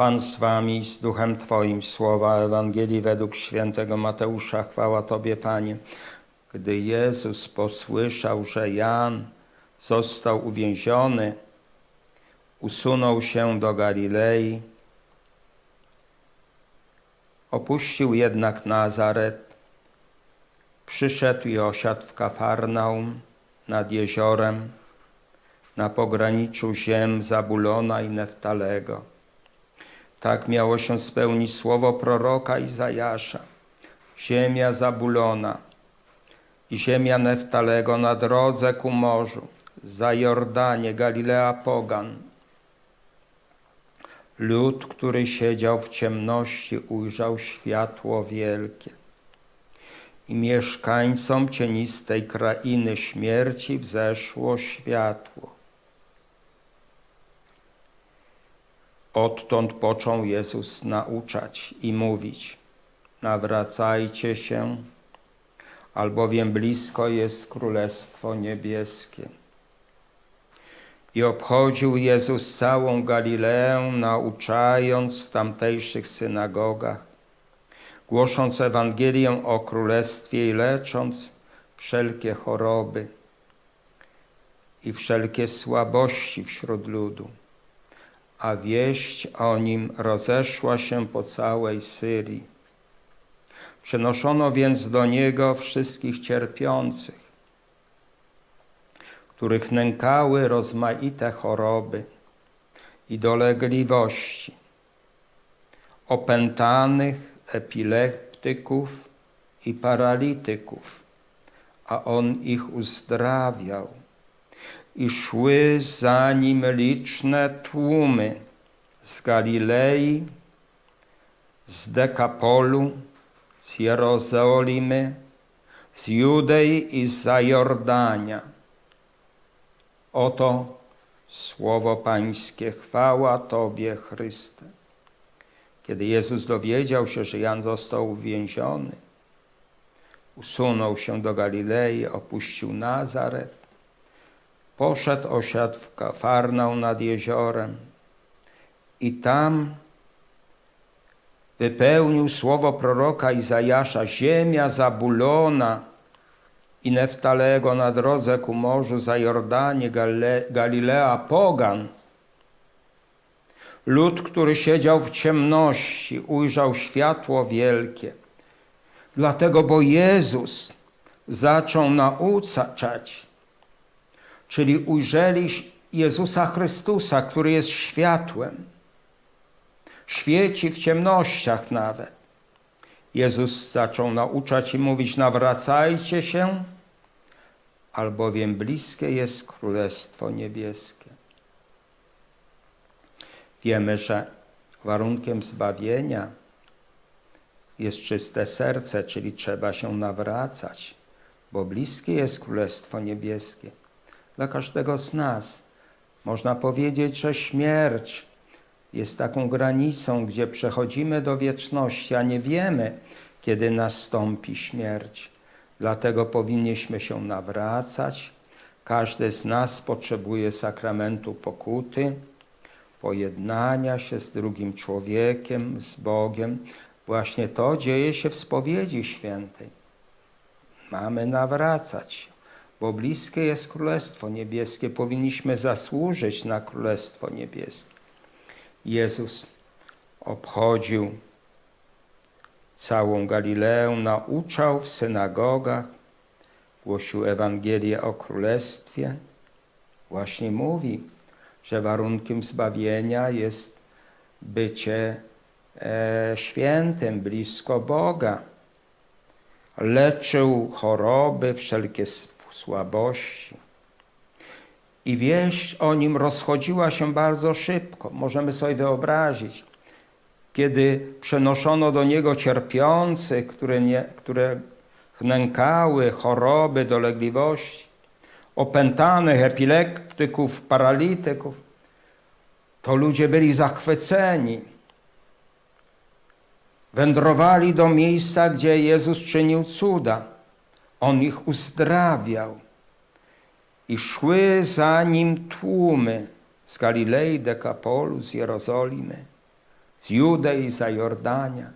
Pan z wami, z duchem Twoim, słowa Ewangelii według świętego Mateusza. Chwała Tobie, Panie. Gdy Jezus posłyszał, że Jan został uwięziony, usunął się do Galilei. Opuścił jednak Nazaret, przyszedł i osiadł w Kafarnaum nad jeziorem, na pograniczu ziem Zabulona i Neftalego. Tak miało się spełnić słowo proroka Izajasza. Ziemia Zabulona i ziemia Neftalego na drodze ku morzu, za Jordanie, Galilea Pogan. Lud, który siedział w ciemności, ujrzał światło wielkie. I mieszkańcom cienistej krainy śmierci wzeszło światło. Odtąd począł Jezus nauczać i mówić: Nawracajcie się, albowiem blisko jest Królestwo Niebieskie. I obchodził Jezus całą Galileę, nauczając w tamtejszych synagogach, głosząc Ewangelię o Królestwie i lecząc wszelkie choroby i wszelkie słabości wśród ludu a wieść o nim rozeszła się po całej Syrii. Przenoszono więc do niego wszystkich cierpiących, których nękały rozmaite choroby i dolegliwości, opętanych, epileptyków i paralityków, a on ich uzdrawiał i szły za nim liczne tłumy z Galilei, z Dekapolu, z Jerozolimy, z Judei i z Jordania. Oto słowo Pańskie, chwała Tobie, Chryste. Kiedy Jezus dowiedział się, że Jan został uwięziony, usunął się do Galilei, opuścił Nazaret, poszedł, osiadł w Kafarnał nad jeziorem i tam wypełnił słowo proroka Izajasza, ziemia Zabulona i Neftalego na drodze ku morzu za Jordanie, Galilea, Pogan. Lud, który siedział w ciemności, ujrzał światło wielkie. Dlatego, bo Jezus zaczął nauczać, czyli ujrzeli Jezusa Chrystusa, który jest światłem. Świeci w ciemnościach nawet. Jezus zaczął nauczać i mówić: Nawracajcie się, albowiem bliskie jest Królestwo Niebieskie. Wiemy, że warunkiem zbawienia jest czyste serce, czyli trzeba się nawracać, bo bliskie jest Królestwo Niebieskie dla każdego z nas. Można powiedzieć, że śmierć jest taką granicą, gdzie przechodzimy do wieczności, a nie wiemy, kiedy nastąpi śmierć. Dlatego powinniśmy się nawracać. Każdy z nas potrzebuje sakramentu pokuty, pojednania się z drugim człowiekiem, z Bogiem. Właśnie to dzieje się w spowiedzi świętej. Mamy nawracać się bo bliskie jest Królestwo Niebieskie. Powinniśmy zasłużyć na Królestwo Niebieskie. Jezus obchodził całą Galileę, nauczał w synagogach, głosił Ewangelię o Królestwie. Właśnie mówi, że warunkiem zbawienia jest bycie e, świętym, blisko Boga. Leczył choroby, wszelkie słabości. I wieść o nim rozchodziła się bardzo szybko. Możemy sobie wyobrazić, kiedy przenoszono do niego cierpiących, które, nie, które nękały choroby, dolegliwości, opętanych, epileptyków, paralityków, to ludzie byli zachwyceni. Wędrowali do miejsca, gdzie Jezus czynił cuda. On ich uzdrawiał. I szły za nim tłumy z Galilei, Dekapolu, z Jerozolimy, z Judei, za Jordania.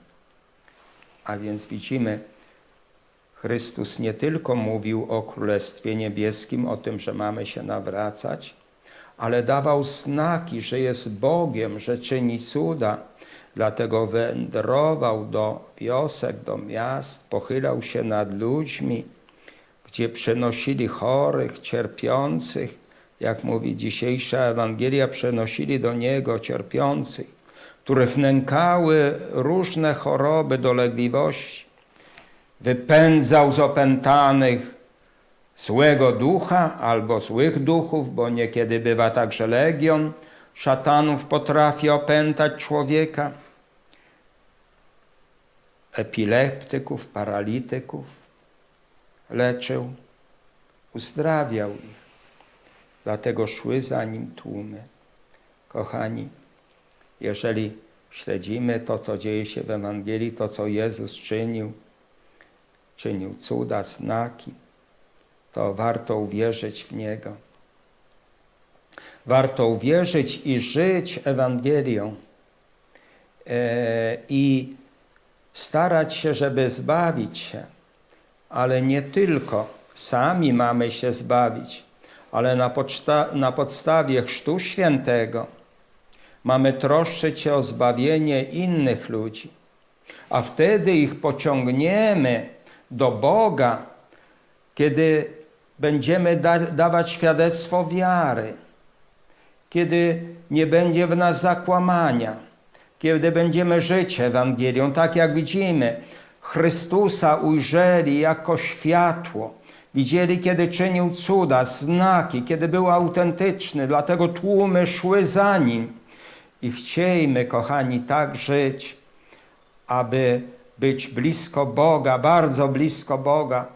A więc widzimy, Chrystus nie tylko mówił o Królestwie Niebieskim, o tym, że mamy się nawracać, ale dawał znaki, że jest Bogiem, że czyni cuda. Dlatego wędrował do wiosek, do miast, pochylał się nad ludźmi, gdzie przenosili chorych, cierpiących, jak mówi dzisiejsza Ewangelia, przenosili do Niego cierpiących, których nękały różne choroby, dolegliwości. Wypędzał z opętanych złego ducha albo złych duchów, bo niekiedy bywa tak, że legion szatanów potrafi opętać człowieka, epileptyków, paralityków leczył, uzdrawiał ich. Dlatego szły za nim tłumy. Kochani, jeżeli śledzimy to, co dzieje się w Ewangelii, to, co Jezus czynił, czynił cuda, znaki, to warto uwierzyć w Niego. Warto uwierzyć i żyć Ewangelią e, i starać się, żeby zbawić się, ale nie tylko sami mamy się zbawić, ale na, na podstawie Chrztu Świętego mamy troszczyć się o zbawienie innych ludzi, a wtedy ich pociągniemy do Boga, kiedy będziemy da dawać świadectwo wiary, kiedy nie będzie w nas zakłamania, kiedy będziemy żyć Ewangelią, tak jak widzimy, Chrystusa ujrzeli jako światło, widzieli, kiedy czynił cuda, znaki, kiedy był autentyczny, dlatego tłumy szły za nim. I chciejmy, kochani, tak żyć, aby być blisko Boga, bardzo blisko Boga.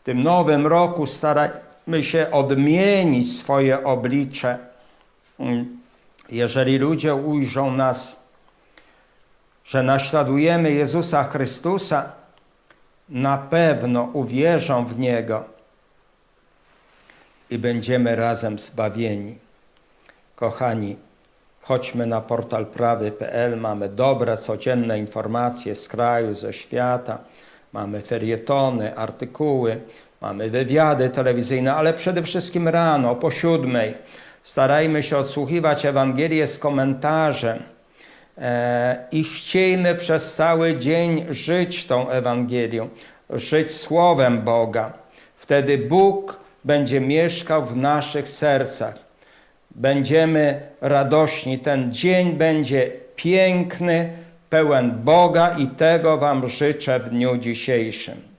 W tym nowym roku starajmy się odmienić swoje oblicze. Jeżeli ludzie ujrzą nas, że naśladujemy Jezusa Chrystusa, na pewno uwierzą w Niego i będziemy razem zbawieni. Kochani, chodźmy na portal prawy.pl, mamy dobre, codzienne informacje z kraju, ze świata, mamy ferietony, artykuły, mamy wywiady telewizyjne, ale przede wszystkim rano, po siódmej, starajmy się odsłuchiwać Ewangelię z komentarzem i chciejmy przez cały dzień żyć tą Ewangelią, żyć Słowem Boga. Wtedy Bóg będzie mieszkał w naszych sercach. Będziemy radośni. Ten dzień będzie piękny, pełen Boga i tego Wam życzę w dniu dzisiejszym.